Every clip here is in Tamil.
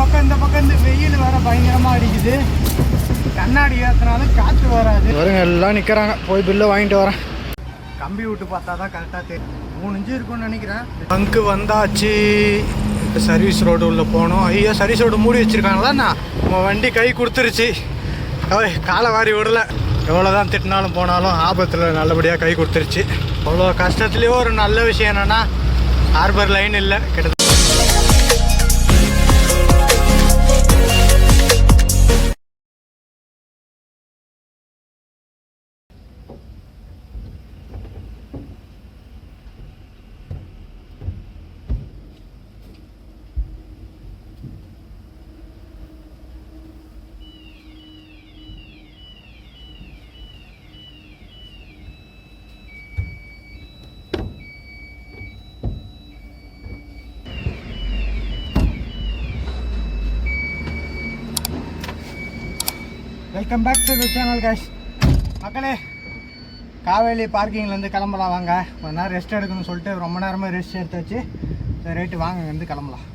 பக்கம் இந்த பக்கம் இந்த வெயில் வேற பயங்கரமாக அடிக்குது. கண்ணாடி ஏற்றினாலும் காற்று வராது. வருங்க எல்லாம் நிற்கிறாங்க போய் பில்லை வாங்கிட்டு வரேன். கம்பி விட்டு பார்த்தா தான் கரெக்டாக தெரியும். மூணு இன்ச்சு இருக்கும்னு நினைக்கிறேன். பங்கு வந்தாச்சு. இப்போ சர்வீஸ் ரோடு உள்ள போனோம். ஐயோ சர்வீஸ் ரோடு மூடி வச்சிருக்காங்களா நம்ம வண்டி கை கொடுத்துருச்சு. ஓய் காலை வாரி விடல. எவ்வளோ தான் திட்டினாலும் போனாலும் ஆபத்தில் நல்லபடியாக கை கொடுத்துருச்சு. அவ்வளோ கஷ்டத்துலேயும் ஒரு நல்ல விஷயம் என்னென்னா ஹார்பர் லைன் இல்லை. கிட்ட welcome back to channel cash மக்களே காவேரி பார்க்கிங்லேருந்து கிளம்பலாம். வாங்க கொஞ்ச நேரம் ரெஸ்ட் எடுக்கணும்னு சொல்லிட்டு ரொம்ப நேரமாக ரெஸ்ட் எடுத்து வச்சு ரேட்டு வாங்க வந்து கிளம்பலாம்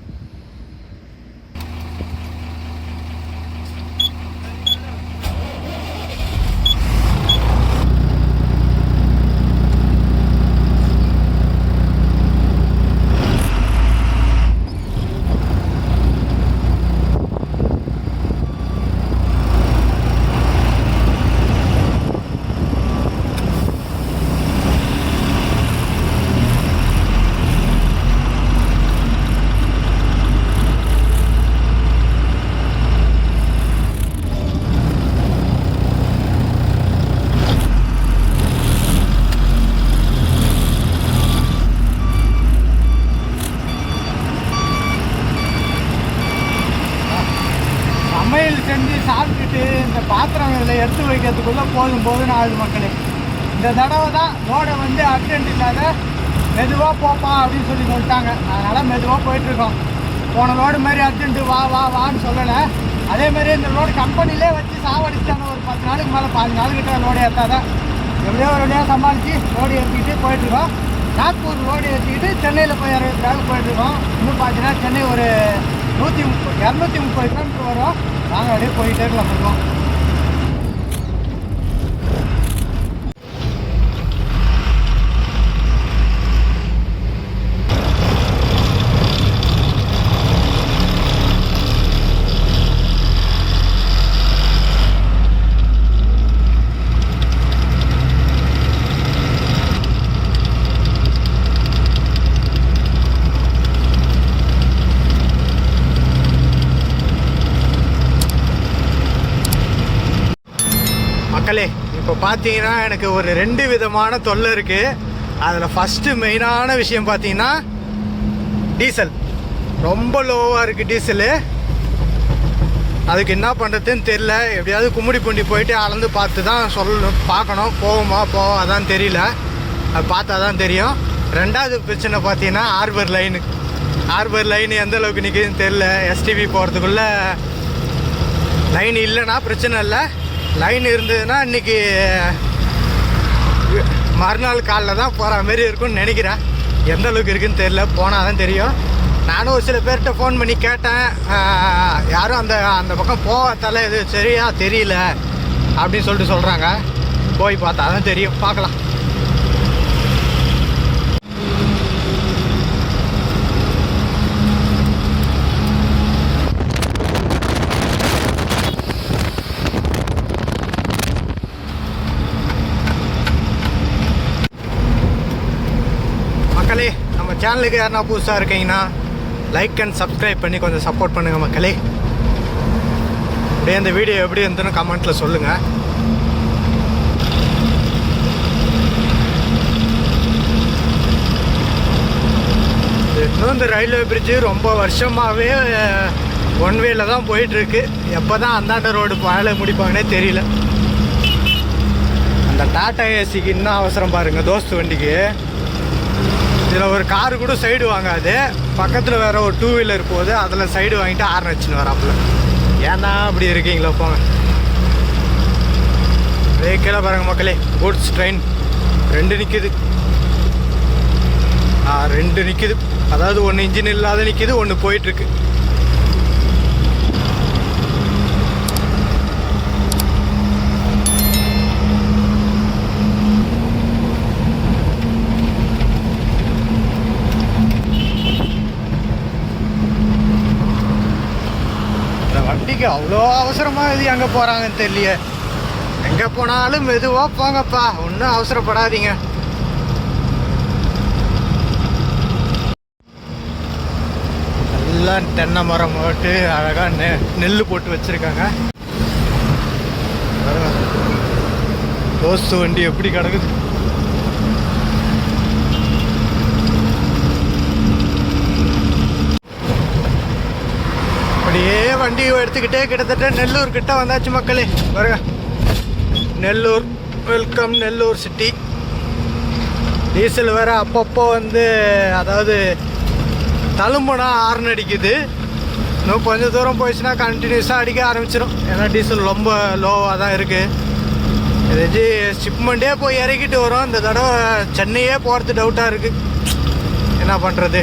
சமையல் செஞ்சு சாப்பிட்டுட்டு இந்த பாத்திரம் இதில் எடுத்து வைக்கிறதுக்குள்ளே போதும் போதும்னு ஆகுது மக்களே. இந்த தடவை தான் ரோடை வந்து ஆக்சிடென்ட் இல்லாத மெதுவாக போப்பா அப்படின்னு சொல்லி சொல்லிட்டாங்க. அதனால் மெதுவாக போயிட்டுருக்கோம் போன ரோடு மாதிரி அர்ஜென்ட்டு வா வா வான்னு சொல்லலை. அதே மாதிரி இந்த ரோடு கம்பெனிலே வச்சு சாவடிச்சிட்டாங்க ஒரு பத்து நாளுக்கு மேலே பாஞ்சு நாள் கிட்ட ரோடு ஏற்றாத எப்படியோ ஒரு வழியாக சமாளித்து ரோடு ஏற்றிக்கிட்டு போயிட்டுருக்கோம் நாக்பூர் ரோடு ஏற்றிக்கிட்டு சென்னையில் போய் இறங்குறதுக்காக போயிட்டுருக்கோம் இன்னும் பார்த்தீங்கன்னா சென்னை ஒரு நூற்றி முப்பது இரநூத்தி முப்பது கிலோமீட்டர் வரும். நாங்கள் அப்படியே போயிட்டே இருக்கலாம் இருக்கோம் மக்களே இப்போ பார்த்தீங்கன்னா எனக்கு ஒரு ரெண்டு விதமான தொல்லை இருக்குது அதில் ஃபஸ்ட்டு மெயினான விஷயம் பார்த்தீங்கன்னா டீசல் ரொம்ப லோவாக இருக்குது டீசலு அதுக்கு என்ன பண்ணுறதுன்னு தெரில எப்படியாவது கும்மிடி பூண்டி போயிட்டு அளந்து பார்த்து தான் சொல்லணும். பார்க்கணும். போவோமா போவாதான்னு தெரியல. அது பார்த்தா தான் தெரியும். ரெண்டாவது பிரச்சனை பார்த்தீங்கன்னா ஆர்பர் லைனு ஆர்பர் லைன் எந்த அளவுக்கு நிற்குதுன்னு தெரில எஸ்டிபி போகிறதுக்குள்ளே லைன் இல்லைன்னா பிரச்சனை இல்லை. லைன் இருந்ததுன்னா இன்னைக்கு மறுநாள் காலைல தான் போகிற மாதிரி இருக்கும்னு நினைக்கிறேன். எந்த அளவுக்கு இருக்குன்னு தெரியல போனால் தான் தெரியும். நானும் ஒரு சில பேர்கிட்ட ஃபோன் பண்ணி கேட்டேன். யாரும் அந்த அந்த பக்கம் போகாதால இது சரியா தெரியல அப்படின்னு சொல்லிட்டு சொல்கிறாங்க போய் பார்த்தா தான் தெரியும். பார்க்கலாம் மக்களே நம்ம சேனலுக்கு யாருனா புதுசாக இருக்கீங்கன்னா லைக் அண்ட் சப்ஸ்கிரைப் பண்ணி கொஞ்சம் சப்போர்ட் பண்ணுங்கள் மக்களே. அப்படியே இந்த வீடியோ எப்படி இருந்துன்னு கமெண்ட்டில் சொல்லுங்கள் இன்னும் இந்த ரயில்வே பிரிட்ஜு ரொம்ப வருஷமாகவே ஒன் eh, வேல தான் போயிட்டுருக்கு. எப்போ தான் அந்தாண்ட ரோடு வேலை முடிப்பாங்கன்னே தெரியல. அந்த டாடா ஏசிக்கு இன்னும் அவசரம் பாருங்கள் தோஸ்து வண்டிக்கு. இதில் ஒரு காரு கூட சைடு வாங்காது. பக்கத்தில் வேற ஒரு டூ வீலர் போகுது. அதில் சைடு வாங்கிட்டு ஆர்ன் வச்சுன்னு வராப்புல. ஏன்னா அப்படி இருக்கீங்களோ போங்க. கீழே பாருங்க மக்களே. கூட்ஸ் ட்ரெயின் ரெண்டு நிற்கிது ரெண்டு நிற்கிது அதாவது ஒன்று இன்ஜின் இல்லாத நிற்கிது ஒன்று போயிட்டுருக்கு இன்னைக்கு அவ்வளோ அவசரமாக இது எங்கே போகிறாங்கன்னு தெரியலையே. எங்கே போனாலும் மெதுவாக போங்கப்பா. ஒன்றும் அவசரப்படாதீங்க. எல்லாம் தென்னை மரம் போட்டு அழகாக நெ நெல் போட்டு வச்சுருக்காங்க. தோசு வண்டி எப்படி கிடக்குது? அப்படியே வண்டி எடுத்துக்கிட்டே கிட்டத்தட்ட நெல்லூர் கிட்ட வந்தாச்சு மக்களே. பாருங்க. Nellore welcome Nellore city. Diesel வேற அப்பப்போ வந்து அதாவது தழும்புனா ஹார்ன் அடிக்குது. இன்னும் கொஞ்சம் தூரம் போயிடுச்சுன்னா கண்டினியூஸாக அடிக்க ஆரம்பிச்சிடும் ஏன்னா டீசல் ரொம்ப லோவாக தான் இருக்குது ஏதாச்சும் ஷிப்மெண்ட்டே போய் இறக்கிட்டு வரும். இந்த தடவை சென்னையே போகிறது டவுட்டாக இருக்குது என்ன பண்ணுறது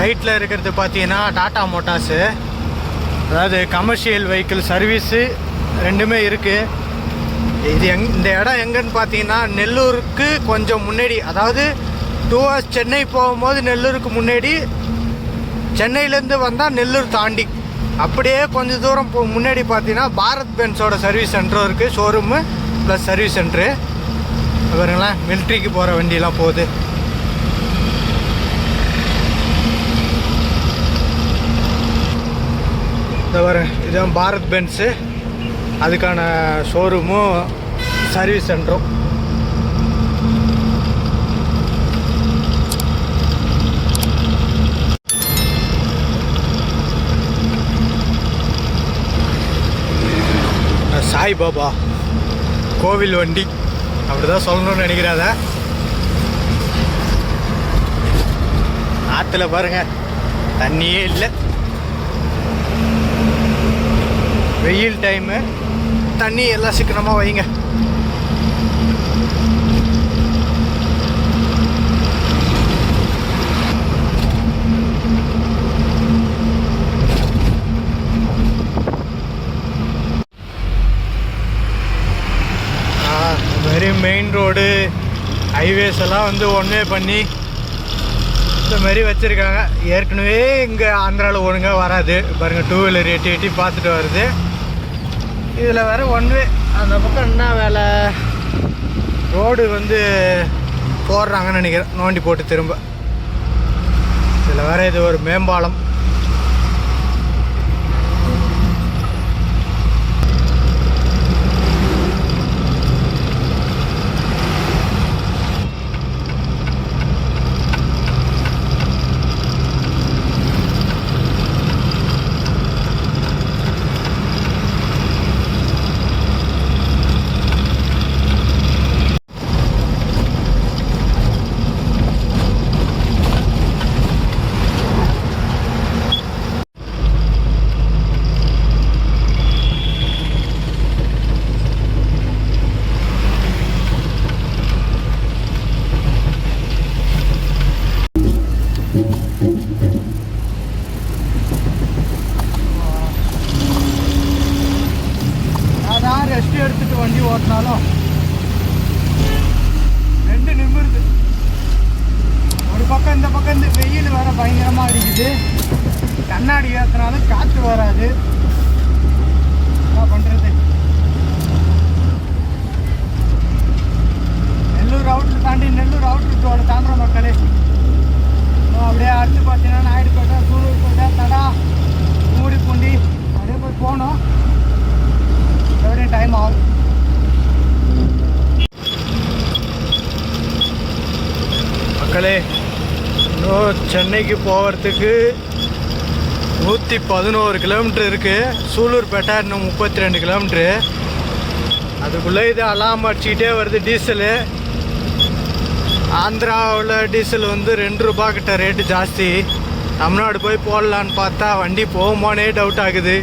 ரைட்டில் இருக்கிறது பார்த்தீங்கன்னா டாட்டா மோட்டார்ஸு அதாவது கமர்ஷியல் வெஹிக்கிள் சர்வீஸு ரெண்டுமே இருக்குது இது எங் இந்த இடம் எங்கன்னு பார்த்தீங்கன்னா நெல்லூருக்கு கொஞ்சம் முன்னாடி அதாவது டூ ஹவர்ஸ் சென்னை போகும்போது நெல்லூருக்கு முன்னாடி சென்னையிலேருந்து வந்தால் நெல்லூர் தாண்டி. அப்படியே கொஞ்சம் தூரம் போ முன்னாடி பார்த்தீங்கன்னா பாரத் பென்ஸோட சர்வீஸ் சென்டரும் இருக்குது ஷோரூமு ப்ளஸ் சர்வீஸ் சென்ட்ரு பாருங்களேன் மில்ட்ரிக்கு போகிற வண்டியெலாம் போகுது. இந்த வர இதுதான் பாரத் பென்ஸு அதுக்கான ஷோரூமும் சர்வீஸ் சென்டரும் சாய்பாபா கோவில் வண்டி. அப்படிதான் சொல்லணும்னு நினைக்கிறாத ஆற்றுல பாருங்க தண்ணியே இல்லை. வெயில் டைமு தண்ணி எல்லாம் சீக்கிரமாக வைங்க. மாதிரி மெயின் ரோடு ஹைவேஸ் எல்லாம் வந்து ஒன்றே பண்ணி இந்த மாதிரி வச்சுருக்காங்க. ஏற்கனவே இங்கே ஆந்திராவில் ஒழுங்காக வராது. பாருங்கள் டூ வீலர் எட்டி எட்டி பார்த்துட்டு வருது. இதில் வேறு ஒன் வே அந்த பக்கம் என்ன வேலை? ரோடு வந்து போடுறாங்கன்னு நினைக்கிறேன். நோண்டி போட்டு திரும்ப. இதில் வேறு இது ஒரு மேம்பாலம் அதான் ரெஸ்ட் எடுத்துட்டு வண்டி ஓட்டினாலும் ரெண்டு நிமிருது ஒரு பக்கம் இந்த பக்கம் இந்த வெயில் வேற பயங்கரமாக அடிக்குது கண்ணாடி ஏற்றினாலும் காற்று வராது என்ன பண்ணுறது நெல்லூர் அவுட்ரு தாண்டி நெல்லூர் அவுட்ரு ரோடு தாண்டுற மக்களே இன்னும் அப்படியே அடுத்து பார்த்தீங்கன்னா நாயுடுபேட்டை சூலூர்பேட்டை தடா பூண்டி அப்படியே போய் போகணும் எப்படியும் டைம் ஆகும் மக்களே இன்னும் போகிறதுக்கு நூற்றி பதினோரு கிலோமீட்டர் இருக்குது சூலூர்பேட்டை இன்னும் முப்பத்தி ரெண்டு கிலோமீட்ரு அதுக்குள்ளே இது அலாம் அடிச்சுக்கிட்டே வருது டீசலு ஆந்திராவில் டீசல் வந்து ரெண்டு ரூபா கிட்ட ரேட்டு ஜாஸ்தி. தமிழ்நாடு போய் போடலான்னு பார்த்தா வண்டி போகுமானே டவுட் ஆகுது.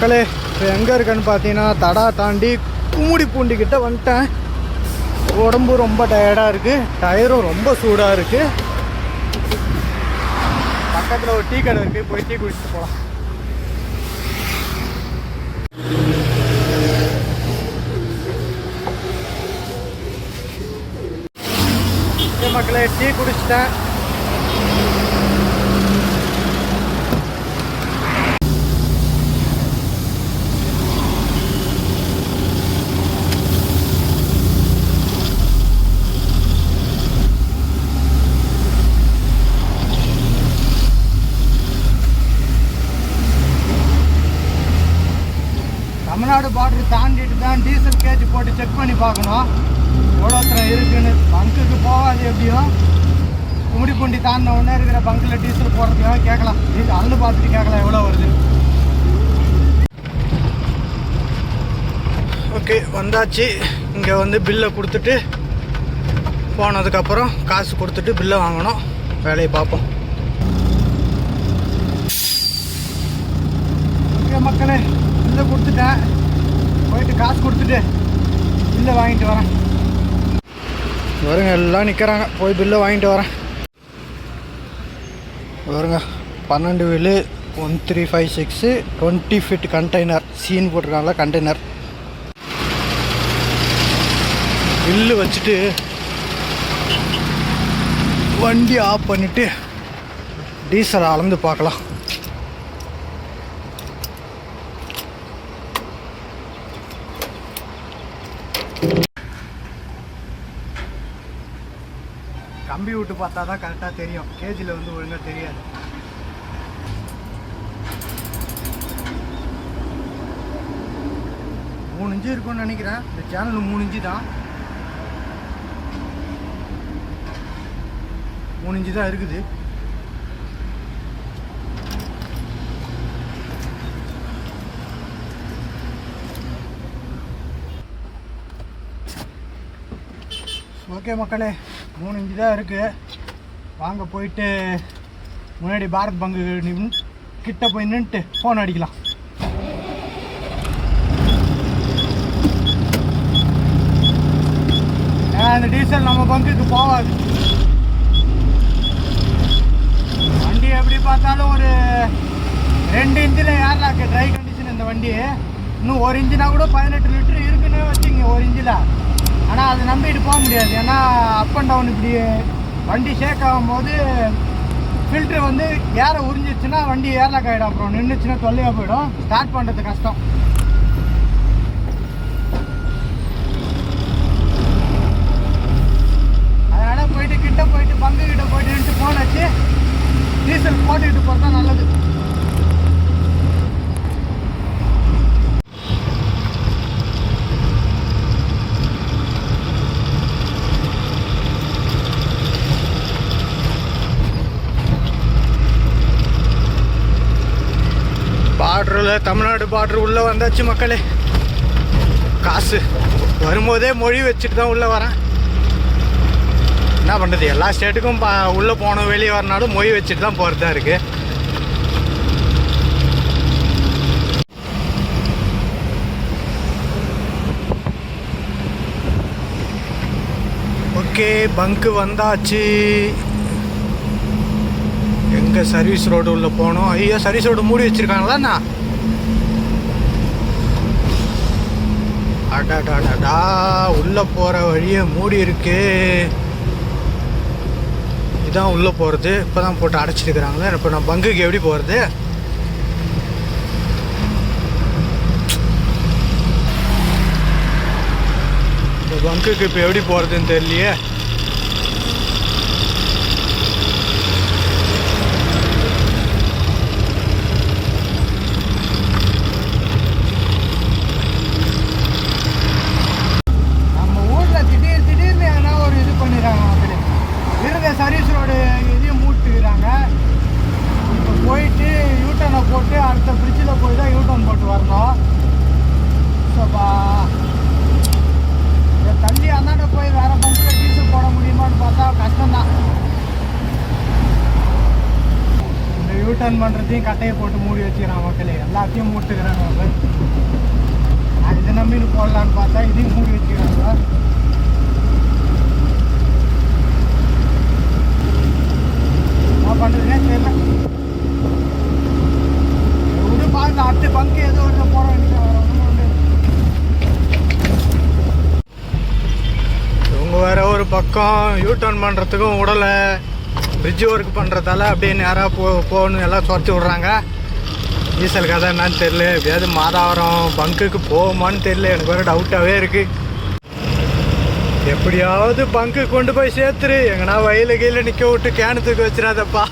மக்களே இப்போ எங்கே இருக்கேன்னு பார்த்தீங்கன்னா தடா தாண்டி குமுடி பூண்டி கிட்ட வந்துட்டேன். உடம்பு ரொம்ப டயர்டாக இருக்குது டயரும் ரொம்ப சூடாக இருக்குது பக்கத்தில் ஒரு டீ கடை இருக்குது போய் டீ குடிச்சிட்டு போகலாம் மக்களே டீ குடிச்சிட்டேன் தமிழ்நாடு பார்டர் தாண்டிட்டு தான் டீசல் கேஜ் போட்டு செக் பண்ணி பார்க்கணும். எவ்வளோ தரம் இருக்குன்னு பங்குக்கு போகாது எப்படியும் கும்மிடிப்பூண்டி தாண்டின உடனே இருக்கிற பங்கில் டீசல் போடுறதுக்காக கேட்கலாம். டீசல் அள்ளு பார்த்துட்டு கேட்கலாம் எவ்வளோ வருது. ஓகே வந்தாச்சு. இங்கே வந்து பில்லை கொடுத்துட்டு போனதுக்கப்புறம் காசு கொடுத்துட்டு பில்லை வாங்கணும். வேலையை பார்ப்போம். ஓகே மக்களே பில்லை கொடுத்துட்டேன். போயிட்டு காசு கொடுத்துட்டு பில்லை வாங்கிட்டு வரேன். வருங்க எல்லாம் நிற்கிறாங்க போய் பில்லை வாங்கிட்டு வரேன். வருங்க பன்னெண்டு wheel one three five six twenty feet container scene போட்டிருக்காங்களா container bill வச்சுட்டு வண்டி ஆஃப் பண்ணிவிட்டு டீசல் அளந்து பார்க்கலாம். கம்பி விட்டு பார்த்தா தான் கரெக்டாக தெரியும். கேஜியில் வந்து ஒழுங்காக தெரியாது. மூணு இன்ச்சு இருக்கும்னு நினைக்கிறேன். இந்த சேனல் மூணு இன்ச்சு தான். மூணு இன்ச்சு தான் இருக்குது. ஓகே மக்களே மூணு இன்ச்சு தான் இருக்குது வாங்க போயிட்டு முன்னாடி பாரத் பங்கு கிட்ட போய் நின்றுட்டு ஃபோன் அடிக்கலாம். அந்த டீசல் நம்ம பங்குக்கு போகாது. வண்டி எப்படி பார்த்தாலும் ஒரு ரெண்டு இன்ச்சில் ஏர்லாக்கு ட்ரை கண்டிஷன் இந்த வண்டி. இன்னும் ஒரு இன்ச்சினா கூட பதினெட்டு லிட்டர் இருக்குன்னு வச்சுங்க ஒரு இன்ச்சில். ஆனால் அதை நம்பிட்டு போக முடியாது. ஏன்னா அப் அண்ட் டவுன் இப்படி வண்டி ஷேக் ஆகும்போது ஃபில்ட்ரு வந்து ஏற உறிஞ்சிச்சுன்னா வண்டி ஏர்லாக் ஆகிடும் அப்புறம் நின்றுச்சுன்னா தொல்லையாக போயிடும். ஸ்டார்ட் பண்ணுறது கஷ்டம். அதனால போயிட்டு கிட்ட போயிட்டு பங்கு கிட்ட போயிட்டு நின்று ஃபோன் வச்சு டீசல் போட்டுக்கிட்டு போகிறது தான் நல்லது. பார்டரில் தமிழ்நாடு பார்டர் உள்ளே வந்தாச்சு மக்களே. காசு. வரும்போதே மொழி வச்சுட்டு தான் உள்ளே வரேன். என்ன பண்ணுறது எல்லா ஸ்டேட்டுக்கும் பா உள்ளே போனோம் வெளியே வரனாலும் மொழி வச்சுட்டு தான் போகிறது தான் இருக்குது ஓகே பங்க்கு வந்தாச்சு. எங்கே சர்வீஸ் ரோடு உள்ளே போகணும் ஐயோ சர்வீஸ் ரோடு மூடி வச்சிருக்காங்களாண்ணா அடாடாடாடா உள்ளே போகிற வழியே மூடி இருக்கு. இதுதான் உள்ளே போகிறது இப்போ தான் போட்டு அடைச்சிருக்கிறாங்களே. இப்போ நான் பங்குக்கு எப்படி போகிறது இந்த பங்குக்கு இப்போ எப்படி போகிறதுன்னு தெரியலையே நம்ம ஊரில் திடீர் திடீர்னு எதனா ஒரு இது பண்ணிடுறாங்க மக்களே இருந்த சர்வீஸ் ரோடு இதையும் மூட்டுக்கிறாங்க இப்போ போயிட்டு யூட்டர்னை போட்டு அடுத்த பிரிட்ஜில் போய் தான் யூட்டர்ன் போட்டு வரணும் சோப்பா இதை தள்ளி அந்தாண்ட போய் வேற பங்கில் டீசல் போட முடியுமான்னு பார்த்தா கஷ்டம்தான் இந்த பண்ணுறதையும் கட்டையை போட்டு மூடி வச்சுக்கிறான் மக்களே. எல்லாத்தையும் மூட்டுக்கிறாங்க மக்கள் போடலான்னு பார்த்தா இதையும் மூடி வச்சுக்கிறாங்க என்ன பண்ணுறதுனே தெரியல. விடு பாருங்க அடுத்த பங்கு ஏதோ ஒன்று போட வேண்டிய வேற இவங்க வேற ஒரு பக்கம் யூ டர்ன் பண்ணுறதுக்கும் விடலை. பிரிட்ஜ் ஒர்க் பண்ணுறதால அப்படியே நேராக போ போகணும் எல்லாம் துரத்தி விட்றாங்க. டீசல் கதை என்னன்னு தெரியல. எப்படியாவது மாதாவரம் பங்குக்கு போகுமான்னு தெரியல. எனக்கு வேறு டவுட்டாகவே இருக்குது எப்படியாவது பங்கு கொண்டு போய் சேர்த்துரு. எங்கன்னா வயலு கீழே நிற்க விட்டு கேனத்துக்கு வச்சிடாதப்பா.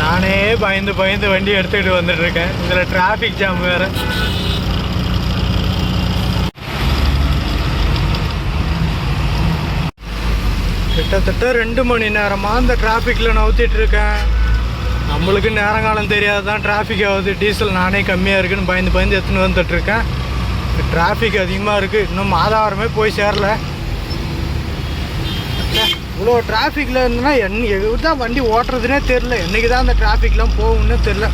நானே பயந்து பயந்து வண்டி எடுத்துக்கிட்டு வந்துட்டு இருக்கேன். இதில் டிராஃபிக் ஜாம் வேறு. கிட்டத்தட்ட ரெண்டு மணி நேரமாக அந்த டிராஃபிக்கில் நவுத்திட்டு இருக்கேன் நம்மளுக்கு நேரங்காலம் தெரியாது தான் டிராஃபிக் ஆகுது. டீசல் நானே கம்மியாக இருக்குன்னு பயந்து பயந்து எடுத்துன்னு வந்துட்டு இருக்கேன் டிராஃபிக் அதிகமாக இருக்குது இன்னும் மாதாவரமே போய் சேரல. இவ்வளோ டிராஃபிக்கில் இருந்ததுன்னா என் எது தான் வண்டி ஓட்டுறதுனே தெரில என்றைக்கு தான் அந்த டிராஃபிக்லாம் போகும்னே தெரில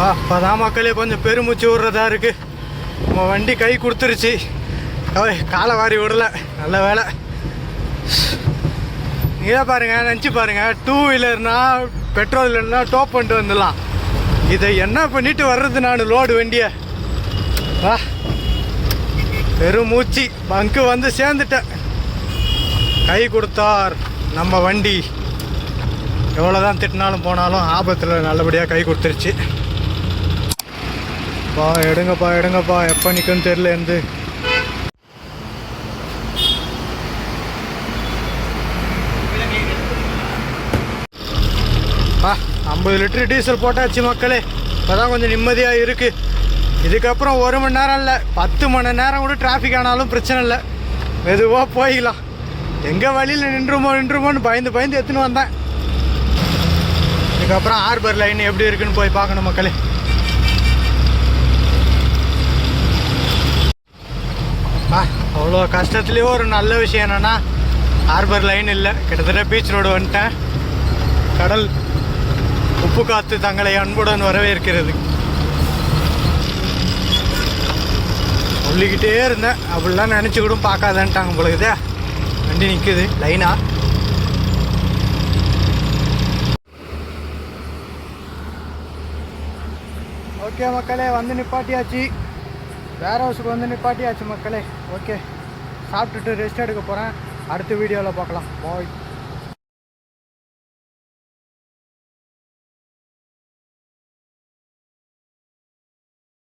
ஆ பதா மக்களே கொஞ்சம் பெருமூச்சு விடுறதா இருக்குது நம்ம வண்டி கை கொடுத்துருச்சு. ஓய் காலை வாரி விடல. நல்ல வேலை. இதை பாருங்க நினச்சி பாருங்க. டூ வீலர்னா பெட்ரோல் இல்லைன்னா டோப் பண்ணிட்டு வந்துடலாம். இதை என்ன பண்ணிட்டு வர்றது நான் லோடு வண்டியை? வா. பெரும் மூச்சு. பங்கு வந்து சேர்ந்துட்டேன். கை கொடுத்தார் நம்ம வண்டி. எவ்வளோதான் திட்டினாலும் போனாலும் ஆபத்தில் நல்லபடியாக கை கொடுத்துருச்சு. பா எடுங்கப்பா எடுங்கப்பா. எப்போ நிற்குன்னு தெரில இருந்து. பா ஐம்பது லிட்டரு டீசல் போட்டாச்சு மக்களே. இப்போதான் கொஞ்சம் நிம்மதியாக இருக்குது இதுக்கப்புறம் ஒரு மணி நேரம் இல்லை பத்து மணி நேரம் கூட டிராஃபிக் ஆனாலும் பிரச்சனை இல்லை. மெதுவாக போய்க்கலாம். எங்கே வழியில் நின்றுமோ நின்றுமோன்னு பயந்து பயந்து எடுத்துன்னு வந்தேன். இதுக்கப்புறம் ஹார்பர் லைன் எப்படி இருக்குன்னு போய் பார்க்கணும் மக்களே. பா அவ்வளோ கஷ்டத்துலேயும் ஒரு நல்ல விஷயம் என்னென்னா ஹார்பர் லைன் இல்லை. கிட்டத்தட்ட பீச் ரோடு வந்துட்டேன். கடல் உப்பு காத்து தங்களை அன்புடன் வரவேற்கிறது. சொல்லிக்கிட்டே இருந்தேன். அப்படிலாம் நினச்சி கூட பார்க்காதன்ட்டாங்க பொழுது. வண்டி நிற்குது லைனா ஓகே மக்களே வந்து நிப்பாட்டியாச்சு. வேர் ஹவுஸுக்கு வந்து நிப்பாட்டியாச்சு மக்களே. ஓகே சாப்பிட்டுட்டு ரெஸ்ட் எடுக்க போகிறேன் அடுத்த வீடியோவில் பார்க்கலாம். பாய்